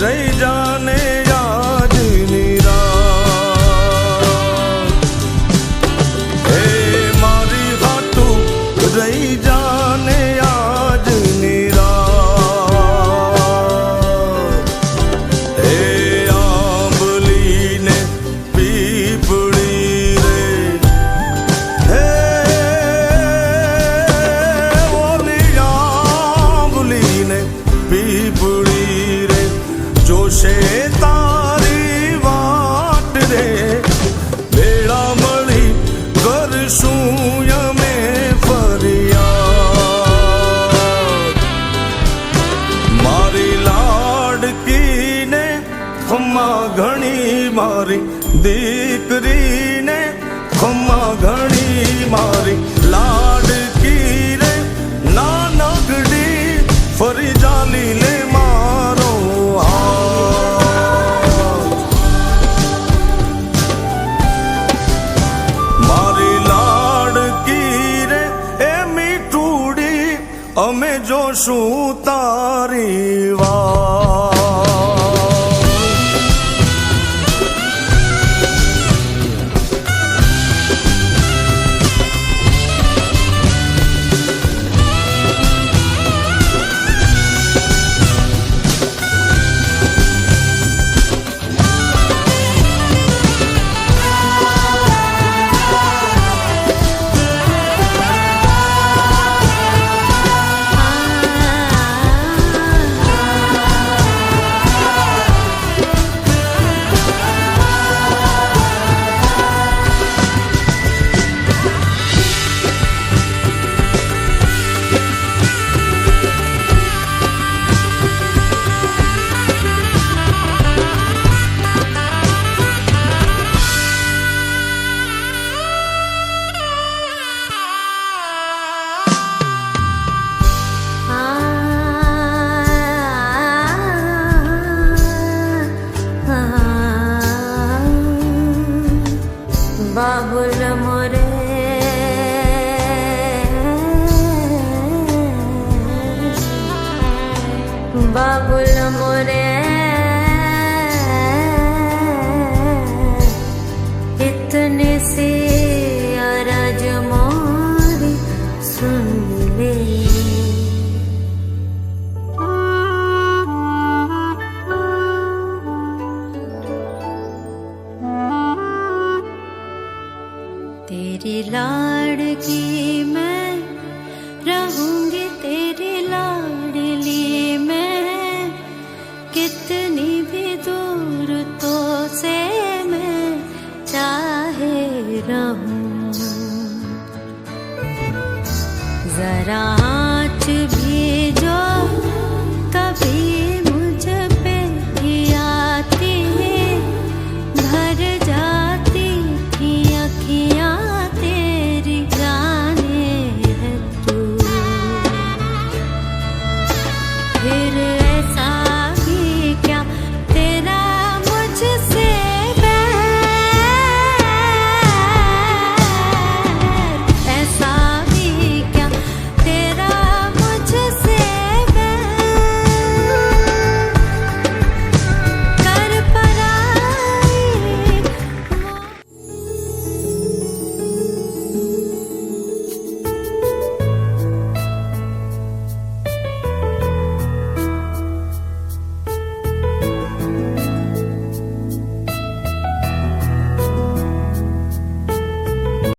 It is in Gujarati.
谁一张 થશે તારી વાટ રે. કરશું અમે ફરિયાદ. મારી લાડકીને ખમા ઘણી મારી દીકરીને ખમા ઘણી મારી લાડ અમે જોશું તારી વાત. तेरी लाड़की मैं रहूँगी तेरी लाडली मैं। कितनी भी दूर तो से मैं चाहे रहूँ। जरा फिर